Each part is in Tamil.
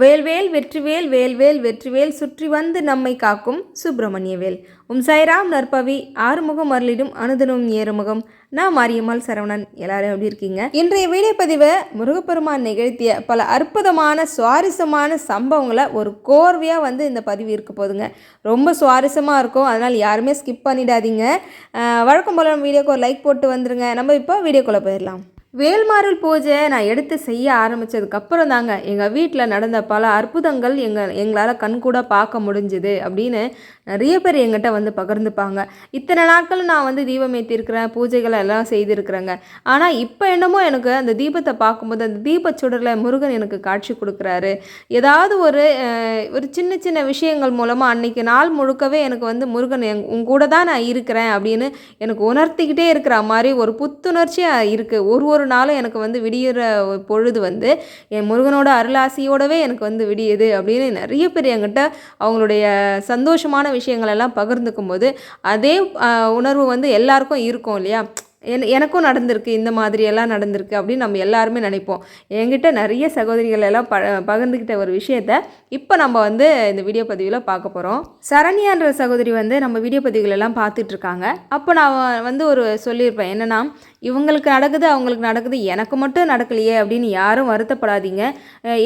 வேல்வேல் வெற்றிவேல் வேல்வேல் வெற்றிவேல் சுற்றி வந்து நம்மை காக்கும் சுப்பிரமணிய வேல் உம் சாய்ராம் நற்பவி ஆறுமுகம் அருளிடும் அனுதனும் ஏறுமுகம். நான் மாரியம்மாள் சரவணன். எல்லாரும் எப்படி இருக்கீங்க? இன்றைய வீடியோ பதிவை முருகப்பெருமான் நிகழ்த்திய பல அற்புதமான சுவாரஸ்யமான சம்பவங்களை ஒரு கோர்வையாக வந்து இந்த பதிவு இருக்க போதுங்க. ரொம்ப சுவாரஸ்யமாக இருக்கும். அதனால் யாருமே ஸ்கிப் பண்ணிடாதீங்க. வழக்கம் போல வீடியோக்கு ஒரு லைக் போட்டு வந்துருங்க. நம்ம இப்போ வீடியோக்குள்ளே போயிடலாம். வேல்மாறல் பூஜை நான் எடுத்து செய்ய ஆரம்பித்ததுக்கப்புறம் தாங்க எங்கள் வீட்டில் நடந்த பல அற்புதங்கள் எங்கள் எங்களால் கண்கூட பார்க்க முடிஞ்சுது அப்படின்னு நிறைய பேர் எங்கிட்ட வந்து பகிர்ந்துப்பாங்க. இத்தனை நாட்கள் நான் வந்து தீபம் ஏற்றிருக்கிறேன் பூஜைகளை எல்லாம் செய்திருக்கிறேங்க. ஆனால் இப்போ என்னமோ எனக்கு அந்த தீபத்தை பார்க்கும்போது அந்த தீபச்சுடரில் முருகன் எனக்கு காட்சி கொடுக்குறாரு. ஏதாவது ஒரு ஒரு சின்ன சின்ன விஷயங்கள் மூலமாக அன்னைக்கு நாள் முழுக்கவே எனக்கு வந்து முருகன் எங் உன் கூட தான் நான் இருக்கிறேன் அப்படின்னு எனக்கு உணர்த்திக்கிட்டே இருக்கிற மாதிரி ஒரு புத்துணர்ச்சியாக இருக்குது ஒரு ஒரு நாளும் எனக்கு வந்து விடியிற பொழுது வந்து என் முருகனோட அருளாசியோடவே எனக்கு வந்து விடியுது அப்படின்னு நிறைய பேர் என்கிட்ட அவங்களுடைய சந்தோஷமான விஷயங்கள் எல்லாம் பகிர்ந்துக்கும் போது அதே உணர்வு வந்து எல்லாருக்கும் இருக்கும் இல்லையா? என் எனக்கும் நடந்திருக்கு இந்த மாதிரி எல்லாம் நடந்திருக்கு அப்படின்னு நம்ம எல்லாருமே நினைப்போம். என்கிட்ட நிறைய சகோதரிகள் எல்லாம் ப பகிர்ந்துக்கிட்ட ஒரு விஷயத்த இப்போ நம்ம வந்து இந்த வீடியோ பதிவில் பார்க்க போகிறோம் சரண்யான்ற சகோதரி வந்து நம்ம வீடியோ பதிவுகள் எல்லாம் அப்போ நான் வந்து ஒரு சொல்லியிருப்பேன். என்னன்னா இவங்களுக்கு நடக்குது அவங்களுக்கு நடக்குது எனக்கு மட்டும் நடக்கலையே அப்படின்னு யாரும் வருத்தப்படாதீங்க.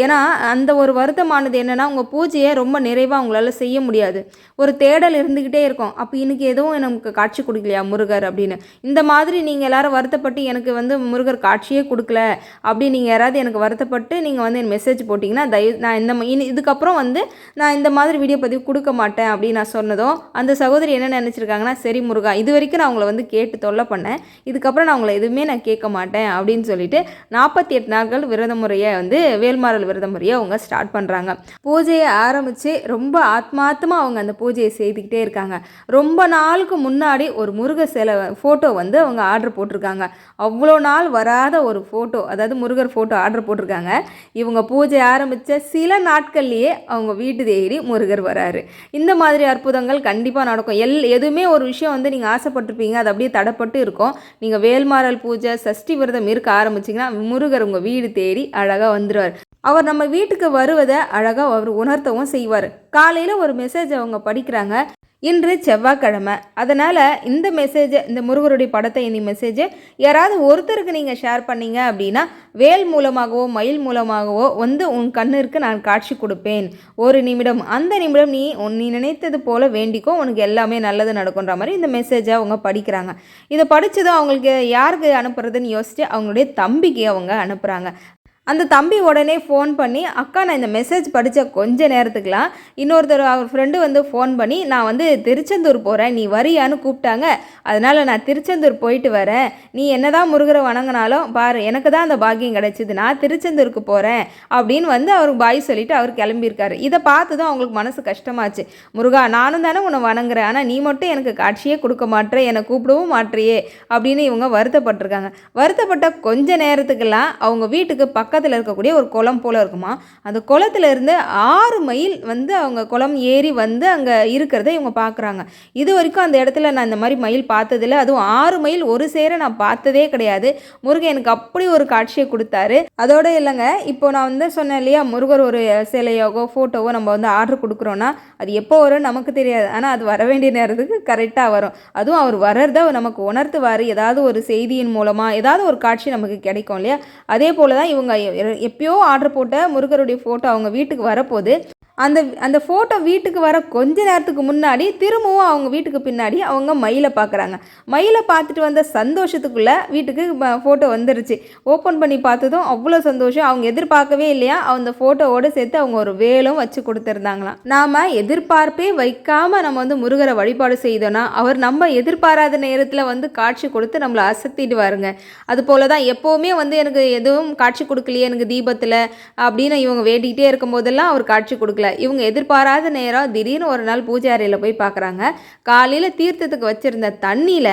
ஏன்னா அந்த ஒரு வருத்தமானது என்னென்னா உங்கள் பூஜையை ரொம்ப நிறைவாக அவங்களால செய்ய முடியாது. ஒரு தேடல் இருந்துக்கிட்டே இருக்கும். அப்போ இன்னைக்கு எதுவும் நமக்கு காட்சி கொடுக்கலையா முருகர் அப்படின்னு? இந்த மாதிரி நீங்கள் எல்லாரும் வருத்தப்பட்டு எனக்கு வந்து முருகர் காட்சியே கொடுக்கல அப்படின்னு நீங்கள் யாராவது எனக்கு வருத்தப்பட்டு நீங்கள் வந்து என் மெசேஜ் போட்டிங்கன்னா தயவு நான் இந்த இனி இதுக்கப்புறம் வந்து நான் இந்த மாதிரி வீடியோ பதிவு கொடுக்க மாட்டேன் அப்படின்னு நான் சொன்னதும் அந்த சகோதரி என்ன நினச்சிருக்காங்கன்னா சரி முருகா இது வரைக்கும் நான் உங்களை வந்து கேட்டு தொல்லை பண்ணேன். இதுக்கப்புறம் நான் உங்களை எதுவுமே நான் கேட்க மாட்டேன் அப்படின்னு சொல்லிட்டு நாற்பத்தி எட்டு நாட்கள் விரத முறையை வந்து வேல்மாறல் விரத முறையை அவங்க ஸ்டார்ட் பண்ணுறாங்க பூஜையை ஆரம்பித்து ரொம்ப ஆத்மாத்தமாக அவங்க அந்த பூஜையை செய்துக்கிட்டே இருக்காங்க. ரொம்ப நாளுக்கு முன்னாடி ஒரு முருக சிலை ஃபோட்டோ வந்து அவங்க ஆர்டர் போட்டிருக்காங்க. அவ்வளோ நாள் வராத ஒரு ஃபோட்டோ அதாவது முருகர் ஃபோட்டோ ஆர்டர் போட்டிருக்காங்க. இவங்க பூஜை ஆரம்பித்த சில நாட்கள்லேயே அவங்க வீட்டு தேடி முருகர் வராரு. இந்த மாதிரி அற்புதங்கள் கண்டிப்பாக நடக்கும். எல் எதுவுமே ஒரு விஷயம் வந்து நீங்கள் ஆசைப்பட்டிருப்பீங்க அது அப்படியே தடப்பட்டு இருக்கும். நீங்கள் வேல் திருமாறல் பூஜை சஷ்டி விரதம் இருக்க ஆரம்பிச்சிங்கன்னா முருகர் உங்கள் வீடு தேடி அழகாக வந்துடுவார் அவர் நம்ம வீட்டுக்கு வருவதை அழகாக அவர் உணர்த்தவும் செய்வார். காலையில் ஒரு மெசேஜ் அவங்க படிக்கிறாங்க. இன்று செவ்வாய்க்கிழமை. அதனால் இந்த மெசேஜை இந்த முருகருடைய படத்தை இந்த மெசேஜை யாராவது ஒருத்தருக்கு நீங்கள் ஷேர் பண்ணீங்க அப்படின்னா வேல் மூலமாகவோ மயில் மூலமாகவோ வந்து உன் கண்ணிற்கு நான் காட்சி கொடுப்பேன். ஒரு நிமிடம் அந்த நிமிடம் நீ உன் நீ நினைத்தது போல வேண்டிக்கோ உனக்கு எல்லாமே நல்லது நடக்குன்ற மாதிரி இந்த மெசேஜை அவங்க படிக்கிறாங்க. இதை படித்ததும் அவங்களுக்கு யாருக்கு அனுப்புறதுன்னு யோசிச்சு அவங்களுடைய தம்பிக்கு அவங்க அனுப்புகிறாங்க அந்த தம்பி உடனே ஃபோன் பண்ணி அக்கா நான் இந்த மெசேஜ் படித்த கொஞ்ச நேரத்துக்குலாம் இன்னொருத்தர் அவர் ஃப்ரெண்டு வந்து ஃபோன் பண்ணி நான் வந்து திருச்செந்தூர் போகிறேன் நீ வரியான்னு கூப்பிட்டாங்க. அதனால் நான் திருச்செந்தூர் போயிட்டு வரேன். நீ என்னதான் முருகரை வணங்கினாலும் பாரு எனக்கு தான் அந்த பாக்கியம் கிடைச்சிது. நான் திருச்செந்தூருக்கு போகிறேன் அப்படின்னு வந்து அவருக்கு பாய் சொல்லிட்டு அவர் கிளம்பியிருக்காரு. இதை பார்த்து தான் அவங்களுக்கு மனசு கஷ்டமாச்சு. முருகா நானும் தானே உன்னை வணங்குறேன். ஆனால் நீ மட்டும் எனக்கு காட்சியே கொடுக்க மாட்டே என்னை கூப்பிடவும் மாட்றியே அப்படின்னு இவங்க வருத்தப்பட்டிருக்காங்க. வருத்தப்பட்ட கொஞ்ச நேரத்துக்கெல்லாம் அவங்க வீட்டுக்கு பக்கத்தில் இருக்கக்கூடிய ஒரு குளம் போல் இருக்குமா? அந்த குளத்துல இருந்து ஆறு மைல் வந்து அவங்க குளம் ஏறி வந்து அங்கே இருக்கிறத இவங்க பார்க்குறாங்க இது வரைக்கும் அந்த இடத்துல நான் இந்த மாதிரி மயில் பார்த்ததில்ல. அதுவும் ஆறு மைல் ஒரு சேர நான் பார்த்ததே கிடையாது. முருகன் எனக்கு அப்படி ஒரு காட்சியை கொடுத்தாரு. அதோட இல்லைங்க இப்போ நான் வந்து சொன்னேன் இல்லையா முருகர் ஒரு சிலையோகோ ஃபோட்டோவோ நம்ம வந்து ஆர்டர் கொடுக்குறோன்னா அது எப்போ வரும் நமக்கு தெரியாது. ஆனால் அது வர வேண்டிய நேரத்துக்கு கரெக்டாக வரும். அதுவும் அவர் வர்றதை நமக்கு உணர்த்துவார். ஏதாவது ஒரு செய்தியின் மூலமாக ஏதாவது ஒரு காட்சி நமக்கு கிடைக்கும் இல்லையா? அதே போல் தான் இவங்க எப்பயோ ஆர்டர் போட்ட முருகருடைய ஃபோட்டோ அவங்க வீட்டுக்கு வரப்போது அந்த அந்த ஃபோட்டோ வீட்டுக்கு வர கொஞ்ச நேரத்துக்கு முன்னாடி திரும்பவும் அவங்க வீட்டுக்கு பின்னாடி அவங்க மயிலை பார்க்குறாங்க. மயிலை பார்த்துட்டு வந்த சந்தோஷத்துக்குள்ளே வீட்டுக்கு ஃபோட்டோ வந்துருச்சு. ஓப்பன் பண்ணி பார்த்ததும் அவ்வளோ சந்தோஷம். அவங்க எதிர்பார்க்கவே இல்லையா? அந்த ஃபோட்டோவோடு சேர்த்து அவங்க ஒரு வேலும் வச்சு கொடுத்துருந்தாங்களாம். நாம் எதிர்பார்ப்பே வைக்காமல் நம்ம வந்து முருகரை வழிபாடு செய்தோன்னா அவர் நம்ம எதிர்பாராத நேரத்தில் வந்து காட்சி கொடுத்து நம்மளை அசத்திடுவாருங்க. அது போல தான் எப்போவுமே வந்து எனக்கு எதுவும் காட்சி கொடுக்கலையே எனக்கு தீபத்தில் அப்படின்னு இவங்க வேண்டிக்கிட்டே இருக்கும் போதெல்லாம் அவர் காட்சி கொடுக்கல. இவங்க எதிர்பாராத நேரம் திடீர்னு ஒரு நாள் பூஜை அறையில் போய் பார்க்குறாங்க காலையில் தீர்த்தத்துக்கு வச்சுருந்த தண்ணியில்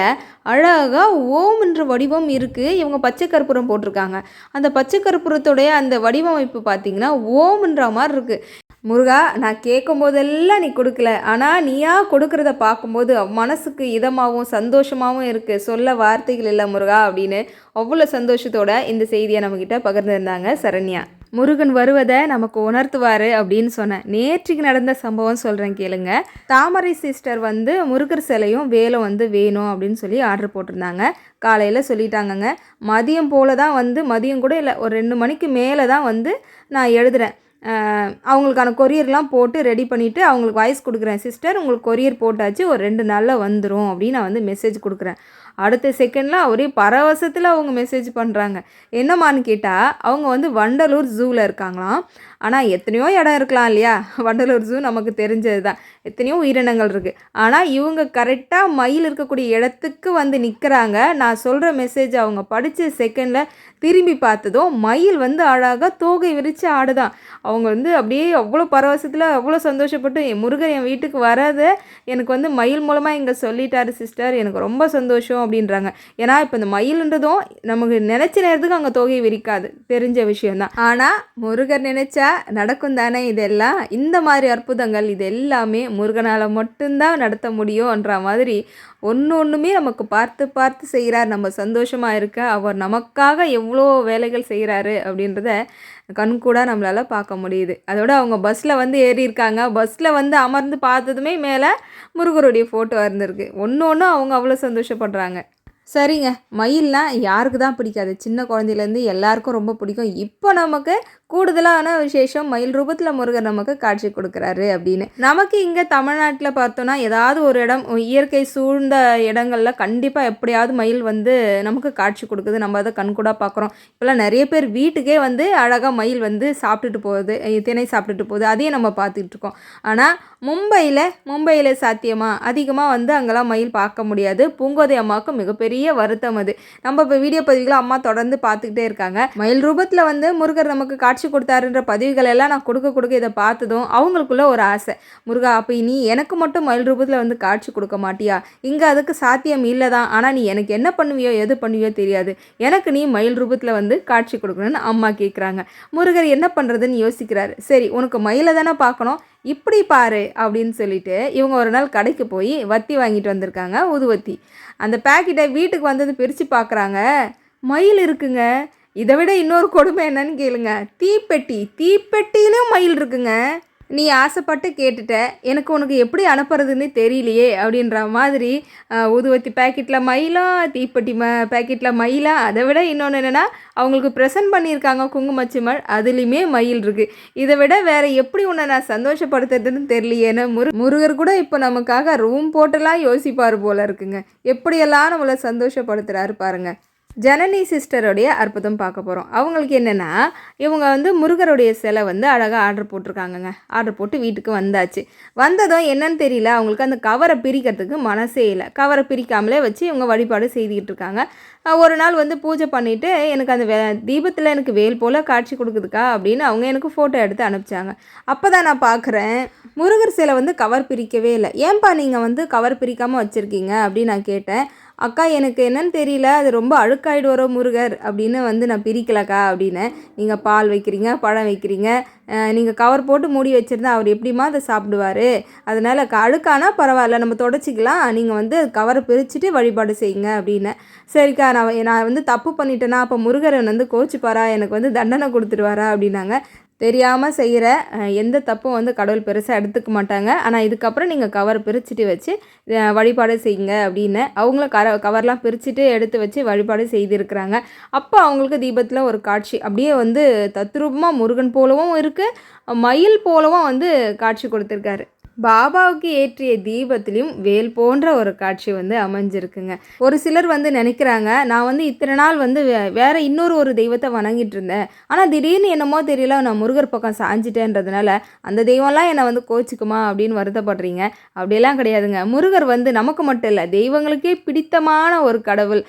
அழகாக ஓம் என்ற வடிவம் இருக்குது இவங்க பச்சை கற்பூரம் போட்டிருக்காங்க. அந்த பச்சை கற்பூரத்துடைய அந்த வடிவமைப்பு பார்த்தீங்கன்னா ஓம்ன்ற மாதிரி இருக்குது முருகா நான் கேட்கும் போதெல்லாம் நீ கொடுக்கல. ஆனால் நீயா கொடுக்கறத பார்க்கும்போது மனசுக்கு இதமாகவும் சந்தோஷமாகவும் இருக்குது சொல்ல வார்த்தைகள் இல்லை முருகா அப்படின்னு அவ்வளோ சந்தோஷத்தோட இந்த செய்தியை நம்மக்கிட்ட பகிர்ந்துருந்தாங்க சரண்யா. முருகன் வருவதை நமக்கு உணர்த்துவார் அப்படின்னு சொன்னேன். நேற்றுக்கு நடந்த சம்பவம் சொல்கிறேன் கேளுங்க. தாமரை சிஸ்டர் வந்து முருகர் சிலையும் வேலும் வந்து வேணும் அப்படின்னு சொல்லி ஆர்டர் போட்டிருந்தாங்க. காலையில் சொல்லிட்டாங்கங்க. மதியம் போல தான் வந்து மதியம் கூட இல்லை ஒரு ரெண்டு மணிக்கு மேலே தான் வந்து நான் எழுதுகிறேன் அவங்களுக்கான கொரியர்லாம் போட்டு ரெடி பண்ணிவிட்டு அவங்களுக்கு வாய்ஸ் கொடுக்குறேன். சிஸ்டர் உங்களுக்கு கொரியர் போட்டாச்சு ஒரு ரெண்டு நாளில் வந்துடும் அப்படின்னு நான் வந்து மெசேஜ் கொடுக்குறேன். அடுத்த செகண்டில் ஒரே பரவசத்தில் அவங்க மெசேஜ் பண்ணுறாங்க என்னம்மான்னு கேட்டால் அவங்க வந்து வண்டலூர் ஜூவில் இருக்காங்களாம். ஆனால் எத்தனையோ இடம் இருக்கலாம் இல்லையா? வண்டலூர் ஜூ நமக்கு தெரிஞ்சது தான் எத்தனையோ உயிரினங்கள் இருக்குது ஆனால் இவங்க கரெக்டாக மயில் இருக்கக்கூடிய இடத்துக்கு வந்து நிற்கிறாங்க நான் சொல்கிற மெசேஜ் அவங்க படித்த செகண்டில் திரும்பி பார்த்ததும் மயில் வந்து அழகாக தோகை விரித்து ஆடுதான். அவங்க வந்து அப்படியே அவ்வளோ பரவசத்தில் அவ்வளோ சந்தோஷப்பட்டு என் முருகன் என் வீட்டுக்கு வராது. எனக்கு வந்து மயில் மூலமாக இங்கே சொல்லிட்டாரு சிஸ்டர் எனக்கு ரொம்ப சந்தோஷம் அப்படின்றாங்க. ஏன்னா இப்போ இந்த மயில்ன்றதும் நமக்கு நினச்ச நேரத்துக்கு அங்கே தொகை விரிக்காது. தெரிஞ்ச விஷயம்தான். ஆனால் முருகர் நினச்சா நடக்கும் தானே இதெல்லாம்? இந்த மாதிரி அற்புதங்கள் இது எல்லாமே முருகனால் மட்டும்தான் நடத்த முடியும்ன்ற மாதிரி ஒன்று ஒன்றுமே நமக்கு பார்த்து பார்த்து செய்கிறார். நம்ம சந்தோஷமாக இருக்க அவர் நமக்காக எவ்வளோ வேலைகள் செய்கிறாரு அப்படின்றத கண்கூட நம்மளால் பார்க்க முடியுது. அதோட அவங்க பஸ்ஸில் வந்து ஏறியிருக்காங்க. பஸ்ஸில் வந்து அமர்ந்து பார்த்ததுமே மேலே முருகருடைய ஃபோட்டோ இருந்திருக்கு. ஒன்று ஒன்றும் அவங்க அவ்வளோ சந்தோஷப்படுறாங்க. சரிங்க மயில்லாம் யாருக்கு தான் பிடிக்காது? சின்ன குழந்தையிலேருந்து எல்லாருக்கும் ரொம்ப பிடிக்கும். இப்போ நமக்கு கூடுதலான விசேஷம் மயில் ரூபத்தில் முருகர் நமக்கு காட்சி கொடுக்குறாரு அப்படின்னு. நமக்கு இங்கே தமிழ்நாட்டில் பார்த்தோன்னா ஏதாவது ஒரு இடம் இயற்கை சூழ்ந்த இடங்கள்ல கண்டிப்பாக எப்படியாவது மயில் வந்து நமக்கு காட்சி கொடுக்குது. நம்ம அதை கண்கூடாக பார்க்குறோம். இப்போல்லாம் நிறைய பேர் வீட்டுக்கே வந்து அழகாக மயில் வந்து சாப்பிட்டுட்டு போகுது திணை சாப்பிட்டுட்டு போகுது. அதையும் நம்ம பார்த்துட்டு இருக்கோம். ஆனால் மும்பையில் மும்பையில் சாத்தியமாக அதிகமாக வந்து அங்கெல்லாம் மயில் பார்க்க முடியாது. பூங்கோதை அம்மாவுக்கு மிகப்பெரிய வருத்தம் அது. நம்ம இப்போ வீடியோ பதிவுகளை அம்மா தொடர்ந்து பார்த்துக்கிட்டே இருக்காங்க. மயில் ரூபத்தில் வந்து முருகர் நமக்கு காட்சி காட்சி கொடுத்தாருன்ற பதிவுகள் எல்லாம் நான் கொடுக்க கொடுக்க இதை பார்த்ததும் அவங்களுக்குள்ள ஒரு ஆசை. முருகா அப்போ நீ எனக்கு மட்டும் மயில் ரூபத்தில் வந்து காட்சி கொடுக்க மாட்டியா? இங்கே அதுக்கு சாத்தியம் இல்லை தான் ஆனால் நீ எனக்கு என்ன பண்ணுவியோ எது பண்ணுவியோ தெரியாது. எனக்கு நீ மயில் ரூபத்தில் வந்து காட்சி கொடுக்கணும்னு அம்மா கேட்குறாங்க முருகர் என்ன பண்ணுறதுன்னு யோசிக்கிறாரு. சரி உனக்கு மயிலை தானே பார்க்கணும்? இப்படி பாரு அப்படின்னு சொல்லிட்டு இவங்க ஒரு நாள் கடைக்கு போய் வத்தி வாங்கிட்டு வந்திருக்காங்க ஊதுவத்தி. அந்த பேக்கெட்டை வீட்டுக்கு வந்தது பிரித்து பார்க்குறாங்க மயில் இருக்குங்க. இதை விட இன்னொரு கொடுமை என்னன்னு கேளுங்க. தீப்பெட்டி. தீப்பெட்டியிலும் மயில் இருக்குங்க. நீ ஆசைப்பட்டு கேட்டுட்ட. எனக்கு உனக்கு எப்படி அனுப்புறதுன்னு தெரியலையே அப்படின்ற மாதிரி ஊதுவத்தி பேக்கெட்டில் மயிலா தீப்பெட்டி ம பேக்கெட்டில் மயிலா. அதை விட இன்னொன்று என்னென்னா அவங்களுக்கு ப்ரெசன்ட் பண்ணியிருக்காங்க குங்குமச்சிமல் அதுலேயுமே மயில் இருக்குது இதை விட வேறு எப்படி உன்னை நான் சந்தோஷப்படுத்துறதுன்னு தெரியலையேன்னு முரு முருகர் கூட இப்போ நமக்காக ரூம் போட்டெல்லாம் யோசிப்பார் போல இருக்குங்க. எப்படியெல்லாம் நம்மளை சந்தோஷப்படுத்துகிறாரு பாருங்கள் ஜனனி சிஸ்டருடைய அற்புதம் பார்க்க போகிறோம் அவங்களுக்கு என்னென்னா இவங்க வந்து முருகருடைய சிலை வந்து அழகாக ஆர்டர் போட்டிருக்காங்கங்க. ஆர்டர் போட்டு வீட்டுக்கு வந்தாச்சு. வந்ததும் என்னன்னு தெரியல அவங்களுக்கு அந்த கவரை பிரிக்கிறதுக்கு மனசே இல்லை. கவரை பிரிக்காமலே வச்சு இவங்க வழிபாடு செய்துக்கிட்டு இருக்காங்க. ஒரு நாள் வந்து பூஜை பண்ணிவிட்டு எனக்கு அந்த வே தீபத்தில் எனக்கு வேல் போல் காட்சி கொடுக்குதுக்கா அப்படின்னு அவங்க எனக்கு ஃபோட்டோ எடுத்து அனுப்பிச்சாங்க. அப்போ தான் நான் பார்க்குறேன் முருகர் சிலை வந்து கவர் பிரிக்கவே இல்லை. ஏன்பா நீங்கள் வந்து கவர் பிரிக்காமல் வச்சுருக்கீங்க அப்படின்னு நான் கேட்டேன். அக்கா எனக்கு என்னன்னு தெரியல. அது ரொம்ப அழுக்காயிடு வரும் முருகர். அப்படின்னு வந்து நான் பிரிக்கலக்கா அப்படின்னு. நீங்கள் பால் வைக்கிறீங்க பழம் வைக்கிறீங்க. நீங்கள் கவர் போட்டு மூடி வச்சுருந்தா அவர் எப்படிம்மா அதை சாப்பிடுவார்? அதனால் அழுக்கானா பரவாயில்ல. நம்ம தொடச்சிக்கலாம். நீங்கள் வந்து கவரை பிரிச்சுட்டு வழிபாடு செய்யுங்க அப்படின்னு. சரிக்கா நான் நான் வந்து தப்பு பண்ணிட்டேன்னா அப்போ முருகரன் வந்து கோச்சுப்பாரா? எனக்கு வந்து தண்டனை கொடுத்துருவாரா? அப்படின்னாங்க. தெரியாமல் செய்கிற எந்த தப்பும் வந்து கடவுள் பெருசாக எடுத்துக்க மாட்டாங்க. ஆனால் இதுக்கப்புறம் நீங்கள் கவர் பிரிச்சுட்டு வச்சு வழிபாடு செய்யுங்க அப்படின்னு அவங்களும் கர கவர்லாம் பிரிச்சுட்டு எடுத்து வச்சு வழிபாடு செய்திருக்கிறாங்க. அப்போ அவங்களுக்கு தீபத்தில் ஒரு காட்சி. அப்படியே வந்து தத்ரூபமாக முருகன் போலவும் இருக்குது மயில் போலவும் வந்து காட்சி கொடுத்துருக்காரு. பாபாவுக்கு ஏற்றிய தீபத்திலையும் வேல் போன்ற ஒரு காட்சி வந்து அமைஞ்சிருக்குங்க. ஒரு சிலர் வந்து நினைக்கிறாங்க நான் வந்து இத்தனை நாள் வந்து வே- வேற இன்னொரு ஒரு தெய்வத்தை வணங்கிட்டு இருந்தேன். ஆனால் திடீர்னு என்னமோ தெரியல நான் முருகர் பக்கம் சாஞ்சிட்டேன்றதுனால அந்த தெய்வம்லாம் என்னை வந்து கோச்சிக்குமா அப்படின்னு வருத்தப்படுறீங்க. அப்படியெல்லாம் கிடையாதுங்க. முருகர் வந்து நமக்கு மட்டும் இல்லை தெய்வங்களுக்கே பிடித்தமான ஒரு கடவுள்.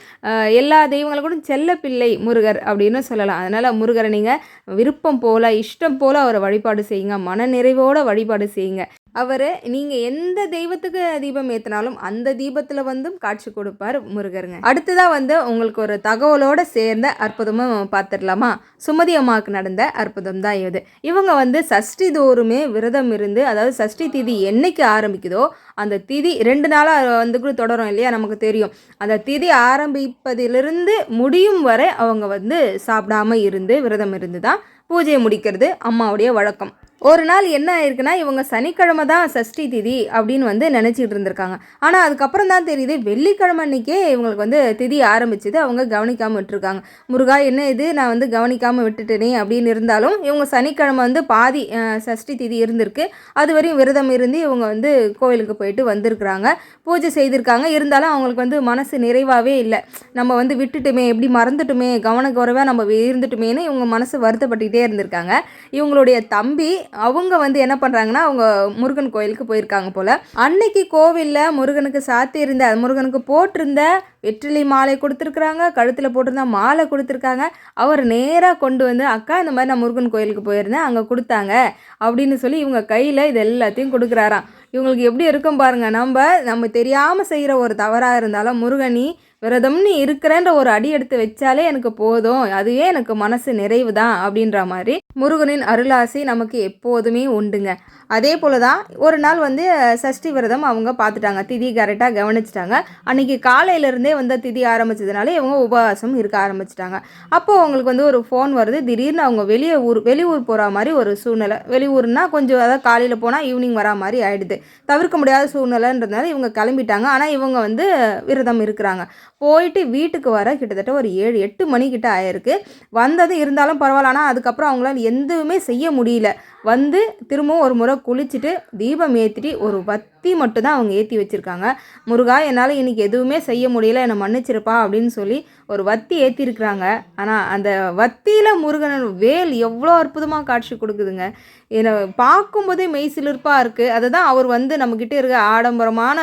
எல்லா தெய்வங்களுக்கும் செல்ல பிள்ளை முருகர் அப்படின்னு சொல்லலாம். அதனால் முருகரை நீங்கள் விருப்பம் போல் இஷ்டம் போல் அவரை வழிபாடு செய்யுங்க. மன நிறைவோடு வழிபாடு செய்யுங்க. அவர் நீங்கள் எந்த தெய்வத்துக்கு தீபம் ஏற்றினாலும் அந்த தீபத்தில் வந்தும் காட்சி கொடுப்பார் முருகருங்க. அடுத்ததாக வந்து உங்களுக்கு ஒரு தகவலோடு சேர்ந்த அற்புதமும் பார்த்துடலாமா சுமதி அம்மாவுக்கு நடந்த அற்புதம் தான் இது. இவங்க வந்து சஷ்டி தோறுமே விரதம் இருந்து அதாவது சஷ்டி திதி என்னைக்கு ஆரம்பிக்குதோ அந்த திதி ரெண்டு நாளாக வந்து கூட தொடரும் இல்லையா? நமக்கு தெரியும். அந்த திதி ஆரம்பிப்பதிலிருந்து முடியும் வரை அவங்க வந்து சாப்பிடாம இருந்து விரதம் இருந்து தான் பூஜையை முடிக்கிறது அம்மாவுடைய வழக்கம். ஒரு நாள் என்ன ஆயிருக்குன்னா இவங்க சனிக்கிழமை தான் சஷ்டி திதி அப்படின்னு வந்து நினச்சிட்டு இருந்திருக்காங்க. ஆனால் அதுக்கப்புறம் தான் தெரியுது வெள்ளிக்கிழமை அன்னைக்கே இவங்களுக்கு வந்து திதி ஆரம்பிச்சது. அவங்க கவனிக்காமல் விட்டுருக்காங்க. முருகா என்ன இது? நான் வந்து கவனிக்காமல் விட்டுட்டேனே அப்படின்னு இருந்தாலும் இவங்க சனிக்கிழமை வந்து பாதி சஷ்டி திதி இருந்திருக்கு. அது வரையும் விரதம் இருந்து இவங்க வந்து கோயிலுக்கு போயிட்டு வந்திருக்கிறாங்க. பூஜை செய்திருக்காங்க. இருந்தாலும் அவங்களுக்கு வந்து மனசு நிறைவாகவே இல்லை. நம்ம வந்து விட்டுட்டுமே எப்படி மறந்துட்டுமே கவனக்குறைவாக நம்ம இருந்துட்டுமேன்னு இவங்க மனசு வருத்தப்பட்டுக்கிட்டே இருந்திருக்காங்க. இவங்களுடைய தம்பி அவங்க வந்து என்ன பண்ணுறாங்கன்னா அவங்க முருகன் கோயிலுக்கு போயிருக்காங்க போல். அன்னைக்கு கோவிலில் முருகனுக்கு சாத்தி இருந்த முருகனுக்கு போட்டிருந்த வெற்றிலை மாலை கொடுத்துருக்குறாங்க கழுத்தில் போட்டிருந்தா மாலை கொடுத்துருக்காங்க. அவர் நேராக கொண்டு வந்து அக்கா இந்த மாதிரி நான் முருகன் கோயிலுக்கு போயிருந்தேன் அங்கே கொடுத்தாங்க. அப்படின்னு சொல்லி இவங்க கையில் இது எல்லாத்தையும் கொடுக்குறாராம். இவங்களுக்கு எப்படி இருக்கும் பாருங்க நம்ம நம்ம தெரியாமல் செய்கிற ஒரு தவறாக இருந்தாலும் முருகனி விரதம்னு இருக்கிறேன்ற ஒரு அடி எடுத்து வச்சாலே எனக்கு போதும் அதுவே எனக்கு மனசு நிறைவு தான் அப்படின்ற மாதிரி முருகனின் அருளாசி நமக்கு எப்போதுமே உண்டுங்க. அதே போல தான் ஒரு நாள் வந்து சஷ்டி விரதம் அவங்க பார்த்துட்டாங்க. திதி கரெக்டாக கவனிச்சிட்டாங்க. அன்றைக்கி காலையிலேருந்தே வந்து திதி ஆரம்பிச்சதுனால இவங்க உபவாசம் இருக்க ஆரம்பிச்சிட்டாங்க. அப்போது அவங்களுக்கு வந்து ஒரு ஃபோன் வருது. திடீர்னு அவங்க வெளியே ஊர் வெளியூர் போகிற மாதிரி ஒரு சூழ்நிலை. வெளியூர்னா கொஞ்சம் அதாவது காலையில் போனால் ஈவினிங் வரா மாதிரி ஆகிடுது தவிர்க்க முடியாத சூழ்நிலைன்றதுனால இவங்க கிளம்பிட்டாங்க. ஆனால் இவங்க வந்து விரதம் இருக்கிறாங்க. போயிட்டு வீட்டுக்கு வர கிட்டத்தட்ட ஒரு ஏழு எட்டு மணிக்கிட்ட ஆயிருக்கு. வந்தது இருந்தாலும் பரவாயில்ல. ஆனால் அதுக்கப்புறம் அவங்களால எதுவுமே செய்ய முடியல. வந்து திரும்பவும் ஒரு முறை குளிச்சுட்டு தீபம் ஏற்றிட்டு ஒரு வத்தி மட்டும் தான் அவங்க ஏற்றி வச்சுருக்காங்க. முருகா என்னால் இன்றைக்கி எதுவுமே செய்ய முடியல என்னை மன்னிச்சிருப்பா அப்படின்னு சொல்லி ஒரு வத்தி ஏற்றிருக்கிறாங்க ஆனால் அந்த வத்தியில் முருகன் வேல் எவ்வளோ அற்புதமாக காட்சி கொடுக்குதுங்க. என்னை பார்க்கும்போதே மெய் சிலிர்ப்பாக இருக்குது அதை தான் அவர் வந்து நம்மக்கிட்ட இருக்க ஆடம்பரமான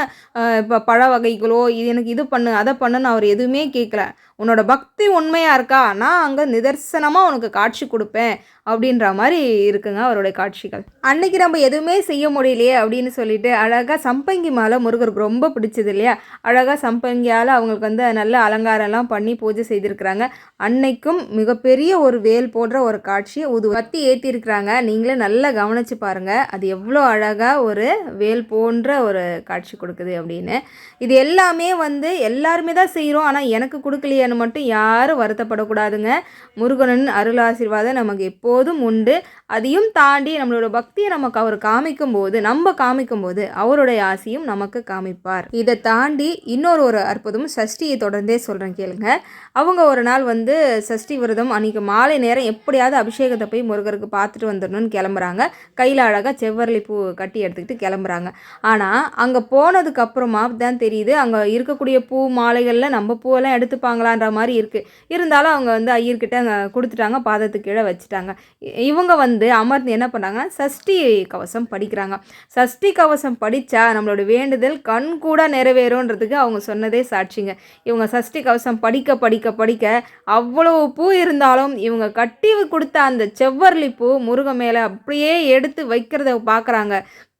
இப்போ பழ வகைகளோ இது எனக்கு இது பண்ணு அதை பண்ணுன்னு அவர் எதுவுமே கேட்கல உன்னோட பக்தி உண்மையாக இருக்கா? நான் அங்கே நிதர்சனமாக உனக்கு காட்சி கொடுப்பேன். அப்படின்ற மாதிரி இருக்குங்க அவருடைய காட்சிகள். அன்னைக்கு நம்ம எதுவுமே செய்ய முடியலையே அப்படின்னு சொல்லிட்டு அழகாக சம்பங்கி மாலை முருகருக்கு ரொம்ப பிடிச்சது இல்லையா? அழகாக சம்பங்கியால் அவங்களுக்கு வந்து நல்ல அலங்காரம்லாம் பண்ணி பூஜை செய்திருக்கிறாங்க. அன்னைக்கும் மிகப்பெரிய ஒரு வேல் போன்ற ஒரு காட்சியை உது வத்தி ஏற்றிருக்கிறாங்க நீங்களே நல்லா கவனித்து பாருங்கள் அது எவ்வளோ அழகாக ஒரு வேல் போன்ற ஒரு காட்சி கொடுக்குது அப்படின்னு. இது எல்லாமே வந்து எல்லாருமே தான் செய்கிறோம் ஆனால் எனக்கு கொடுக்கலையே கொடுக்கலையேன்னு மட்டும் யாரும் வருத்தப்படக்கூடாதுங்க. முருகனின் அருள் ஆசீர்வாதம் நமக்கு எப்போதும் உண்டு. அதையும் தாண்டி நம்மளோட பக்தியை நமக்கு அவர் காமிக்கும் போது நம்ம காமிக்கும் போது அவருடைய ஆசையும் நமக்கு காமிப்பார். இதை தாண்டி இன்னொரு ஒரு அற்புதம் சஷ்டியை தொடர்ந்தே சொல்கிறேன் கேளுங்க. அவங்க ஒரு நாள் வந்து சஷ்டி விரதம் அன்னைக்கு மாலை நேரம் எப்படியாவது அபிஷேகத்தை போய் முருகருக்கு பார்த்துட்டு வந்துடணும்னு கிளம்புறாங்க. கையில் அழகாக செவ்வரளி பூ கட்டி எடுத்துக்கிட்டு கிளம்புறாங்க. ஆனால் அங்கே போனதுக்கு அப்புறமா தான் தெரியுது அங்கே இருக்கக்கூடிய பூ மாலைகளில் நம்ம பூவெல்லாம் எடுத்துப்பாங்களா எடுத்துப்பாங்களான்ற மாதிரி இருக்குது இருந்தாலும் அவங்க வந்து ஐயர்கிட்ட அங்கே கொடுத்துட்டாங்க பாதத்துக்கு கீழே வச்சுட்டாங்க. இ- இவங்க வந்து அமர்ந்து என்ன பண்ணாங்கன்னா சஷ்டி கவசம் படிக்கிறாங்க. சஷ்டி கவசம் படித்தா நம்மளோட வேண்டுதல் கண் கூட நிறைவேறும்ன்றதுக்கு அவங்க சொன்னதே சாட்சிங்க. இவங்க சஷ்டி கவசம் படிக்க படிக்க படிக்க அவ்வளோ பூ இருந்தாலும் இவங்க கட்டி கொடுத்த அந்த செவ்வரளி பூ முருகன் மேலே அப்படியே எடுத்து வைக்கிறத பார்க்குறாங்க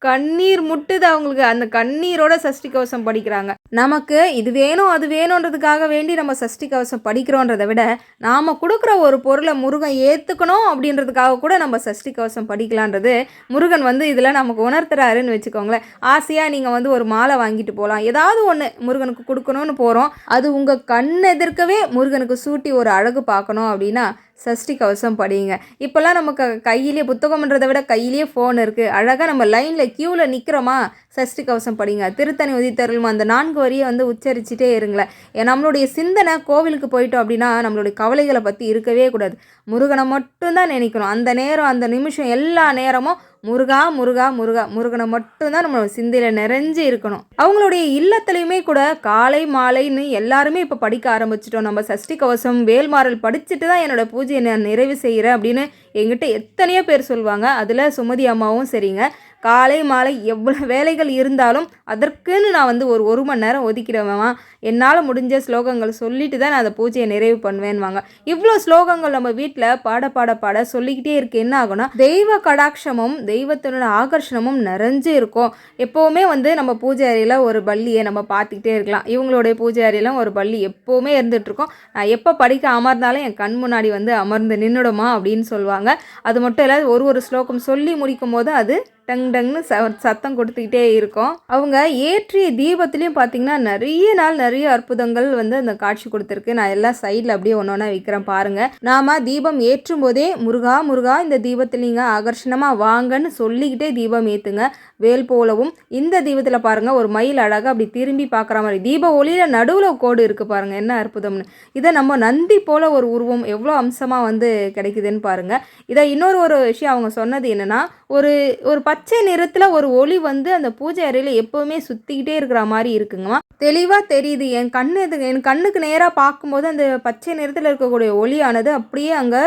கண்ணீர் முட்டுது அவங்களுக்கு. அந்த கண்ணீரோட சஷ்டி கவசம் படிக்கிறாங்க. நமக்கு இது வேணும் அது வேணுன்றதுக்காக வேண்டி நம்ம சஷ்டி கவசம் படிக்கிறோன்றதை விட நாம் கொடுக்குற ஒரு பொருளை முருகன் ஏற்றுக்கணும் அப்படின்றதுக்காக கூட நம்ம சஷ்டி கவசம் படிக்கலான்றது முருகன் வந்து இதில் நமக்கு உணர்த்துறாருன்னு வச்சுக்கோங்களேன். ஆசையாக நீங்கள் வந்து ஒரு மாலை வாங்கிட்டு போகலாம் ஏதாவது ஒன்று முருகனுக்கு கொடுக்கணும்னு போகிறோம் அது உங்கள் கண் எதிர்க்கவே முருகனுக்கு சூட்டி ஒரு அழகு பார்க்கணும் அப்படின்னா சஷ்டி கவசம் படிங்க இப்போல்லாம் நமக்கு கையிலேயே புத்தகம்ன்றதை விட கையிலேயே ஃபோன் இருக்குது அழகாக நம்ம லைனில் க்யூவில் நிற்கிறோமா சஷ்டி கவசம் படிங்க. திருத்தணி உதித்தருளும் அந்த நான்கு வரியை வந்து உச்சரிச்சுட்டே இருங்களேன். நம்மளுடைய சிந்தனை கோவிலுக்கு போயிட்டோம் அப்படின்னா நம்மளுடைய கவலைகளை பற்றி இருக்கவே கூடாது. முருகனை மட்டும்தான் நினைக்கணும். அந்த நேரம் அந்த நிமிஷம் எல்லா நேரமும் முருகா முருகா முருகா முருகனை மட்டும்தான் நம்ம சிந்தையில் நிறைஞ்சு இருக்கணும். அவங்களுடைய இல்லத்துலையுமே கூட காலை மாலைன்னு எல்லாருமே இப்போ படிக்க ஆரம்பிச்சிட்டோம். நம்ம சஷ்டி கவசம் வேல்மாறல் படிச்சுட்டு தான் என்னோட பூஜையை நான் நிறைவு செய்கிறேன் அப்படின்னு எங்கிட்ட எத்தனையோ பேர் சொல்லுவாங்க. அதில் சுமதி அம்மாவும் சரிங்க. காலை மாலை எவ்வளோ வேலைகள் இருந்தாலும் அதற்குன்னு நான் வந்து ஒரு ஒரு மணி நேரம் ஒதுக்கிடுவேன் என்னால் முடிஞ்ச ஸ்லோகங்கள் சொல்லிட்டு தான் நான் அந்த பூஜையை நிறைவு பண்ணுவேன்வாங்க. இவ்வளோ ஸ்லோகங்கள் நம்ம வீட்டில் பாட பாட பாட சொல்லிக்கிட்டே இருக்கு. என்ன ஆகும்னா தெய்வ கடாட்சமும் தெய்வத்தினோட ஆகர்ஷணமும் நிறைஞ்சு இருக்கும். எப்போவுமே வந்து நம்ம பூஜை அறையில் ஒரு பள்ளியை நம்ம பார்த்துக்கிட்டே இருக்கலாம். இவங்களுடைய பூஜை அறையிலும் ஒரு பள்ளி எப்போவுமே இருந்துகிட்ருக்கோம் நான் எப்போ படிக்க அமர்ந்தாலும் என் கண் முன்னாடி வந்து அமர்ந்து நின்றுடுமா அப்படின்னு சொல்லுவாங்க. அது மட்டும் இல்லாத ஒரு ஒரு ஸ்லோகம் சொல்லி முடிக்கும் போது அது டங் டங்னு ச சத்தம் கொடுத்துக்கிட்டே இருக்கும். அவங்க ஏற்றிய தீபத்துலேயும் பார்த்தீங்கன்னா நிறைய நாள் நிறைய அற்புதங்கள் வந்து அந்த காட்சி கொடுத்துருக்கு. நான் எல்லாம் சைடில் அப்படியே ஒன்று ஒன்றா வைக்கிறேன் பாருங்கள் நாம் தீபம் ஏற்றும் போதே முருகா முருகா இந்த தீபத்தில் நீங்கள் ஆகர்ஷணமாக வாங்கன்னு சொல்லிக்கிட்டே தீபம் ஏற்றுங்க வேல் போலவும் இந்த தீபத்தில் பாருங்கள் ஒரு மயில் அழகாக அப்படி திரும்பி பார்க்குற மாதிரி. தீப ஒளியில் நடுவில் கோடு இருக்குது பாருங்கள் என்ன அற்புதம்னு. இதை நம்ம நந்தி போல் ஒரு உருவம் எவ்வளோ அம்சமாக வந்து கிடைக்குதுன்னு பாருங்கள் இதை இன்னொரு ஒரு விஷயம் அவங்க சொன்னது என்னென்னா ஒரு ஒரு பச்சை நிறத்தில் ஒரு ஒளி வந்து அந்த பூஜை அறையில் எப்போவுமே சுற்றிக்கிட்டே இருக்கிற மாதிரி இருக்குங்கம்மா. தெளிவாக தெரியுது. என் கண்ணு இது என் கண்ணுக்கு நேராக பார்க்கும்போது அந்த பச்சை நிறத்தில் இருக்கக்கூடிய ஒளியானது அப்படியே அங்கே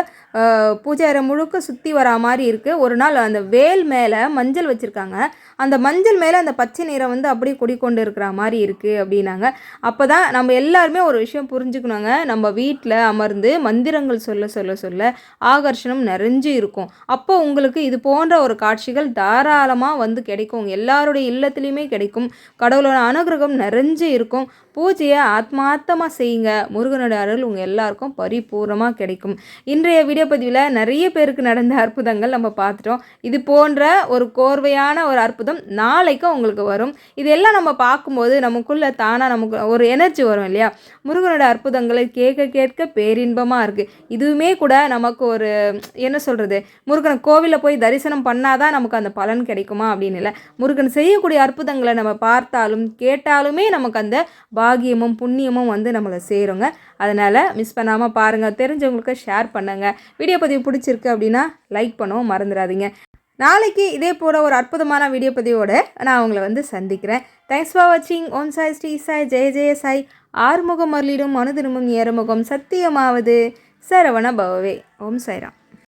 பூஜை அறை முழுக்க சுற்றி வரா மாதிரி இருக்குது ஒரு நாள் அந்த வேல் மேலே மஞ்சள் வச்சுருக்காங்க. அந்த மஞ்சள் மேலே அந்த பச்சை நிறம் வந்து அப்படியே குடிக்கொண்டு இருக்கிற மாதிரி இருக்குது அப்படின்னாங்க. அப்போ தான் நம்ம எல்லாருமே ஒரு விஷயம் புரிஞ்சுக்கணுங்க. நம்ம வீட்டில் அமர்ந்து மந்திரங்கள் சொல்ல சொல்ல சொல்ல ஆகர்ஷணம் நிறைஞ்சு இருக்கும். அப்போ உங்களுக்கு இது போன்ற ஒரு காட்சிகள் தாராளமாக வந்து கிடைக்கும். எல்லாருடைய இல்லத்துலேயுமே கிடைக்கும். கடவுளோட அனுகிரகம் நிறைஞ்சு இருக்கும். பூஜையை ஆத்மார்த்தமாக செய்யுங்க. முருகனோட அருள் உங்கள் எல்லாருக்கும் பரிபூர்ணமாக கிடைக்கும். இன்றைய வீடியோ பதிவில் நிறைய பேருக்கு நடந்த அற்புதங்கள் நம்ம பார்த்துட்டோம். இது போன்ற ஒரு கோர்வையான ஒரு அற்புதம் நாளைக்கும் உங்களுக்கு வரும். இதெல்லாம் நம்ம பார்க்கும்போது நமக்குள்ளே தானாக நமக்கு ஒரு எனர்ஜி வரும் இல்லையா? முருகனோட அற்புதங்களை கேட்க கேட்க பேரின்பமாக இருக்குது இதுவுமே கூட நமக்கு ஒரு என்ன சொல்கிறது முருகன் கோவிலில் போய் தரிசனம் பண்ணாதான் நமக்கு அந்த பலன் கிடைக்குமா அப்படின்னு இல்லை. முருகன் செய்யக்கூடிய அற்புதங்களை நம்ம பார்த்தாலும் கேட்டாலுமே நமக்கு அந்த பா பாகியமும் புண்ணியமும் வந்து நம்மளை சேருங்க. அதனால் மிஸ் பண்ணாமல் பாருங்கள் தெரிஞ்சவங்களுக்கு ஷேர் பண்ணுங்கள் வீடியோ பதிவு பிடிச்சிருக்கு அப்படின்னா லைக் பண்ணவும் மறந்துடாதீங்க. நாளைக்கு இதே போல் ஒரு அற்புதமான வீடியோ பதிவோடு நான் உங்களை வந்து சந்திக்கிறேன். தேங்க்ஸ் ஃபார் வாட்சிங் ஓம் சாய் ஸ்ரீ சாய். ஜெய ஜெய சாய். ஆறுமுகம் அருளிடும் மனுதினமும் ஏறுமுகம் சத்தியமாவது சரவண பவவே. ஓம் சாய்ராம்.